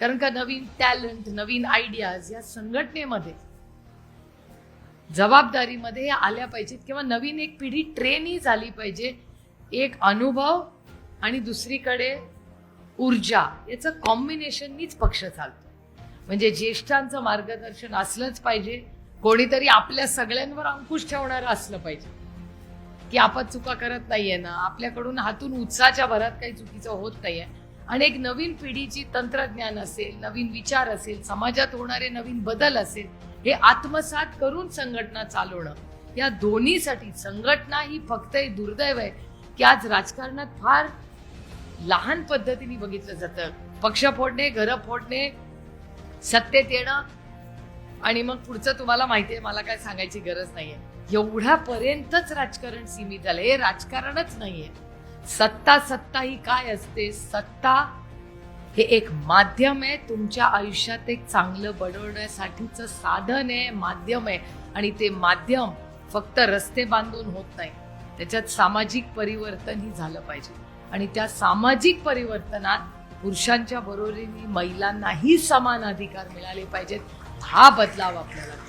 कारण का नवीन टॅलेंट नवीन आयडियाज या संघटनेमध्ये जबाबदारीमध्ये आल्या पाहिजेत किंवा नवीन एक पिढी ट्रेनही झाली पाहिजे एक अनुभव आणि दुसरीकडे ऊर्जा याचं कॉम्बिनेशननीच पक्ष चालतो. म्हणजे ज्येष्ठांचं मार्गदर्शन असलंच पाहिजे कोणीतरी आपल्या सगळ्यांवर अंकुश ठेवणारं असलं पाहिजे. की आपण चुका करत नाहीये ना आपल्याकडून हातून उत्साहाच्या भरात काही चुकीचं होत नाहीये. आणि एक नवीन पिढीची तंत्रज्ञान असेल नवीन विचार असेल समाजात होणारे नवीन बदल असेल हे आत्मसात करून संघटना चालवणं. या दोन्हीसाठी संघटना ही फक्त एक दुर्दैव आहे की आज राजकारणात फार लहान पद्धतीने बघितलं जातं. पक्ष फोडणे घरं फोडणे सत्तेत येणं आणि मग पुढचं तुम्हाला माहिती आहे मला काय सांगायची गरज नाहीये. एवढ्यापर्यंतच राजकारण सीमित झालं हे राजकारणच नाहीये. सत्ता सत्ता ही काय असते? सत्ता हे एक माध्यम आहे. तुमच्या आयुष्यात एक चांगलं बनवण्यासाठीचं साधन आहे माध्यम आहे. आणि ते माध्यम फक्त रस्ते बांधून होत नाही. त्याच्यात सामाजिक परिवर्तन ही झालं पाहिजे. आणि त्या सामाजिक परिवर्तनात पुरुषांच्या बरोबरीने महिलांनाही समान अधिकार मिळाले पाहिजेत. हा बदलाव आपल्याला करायचा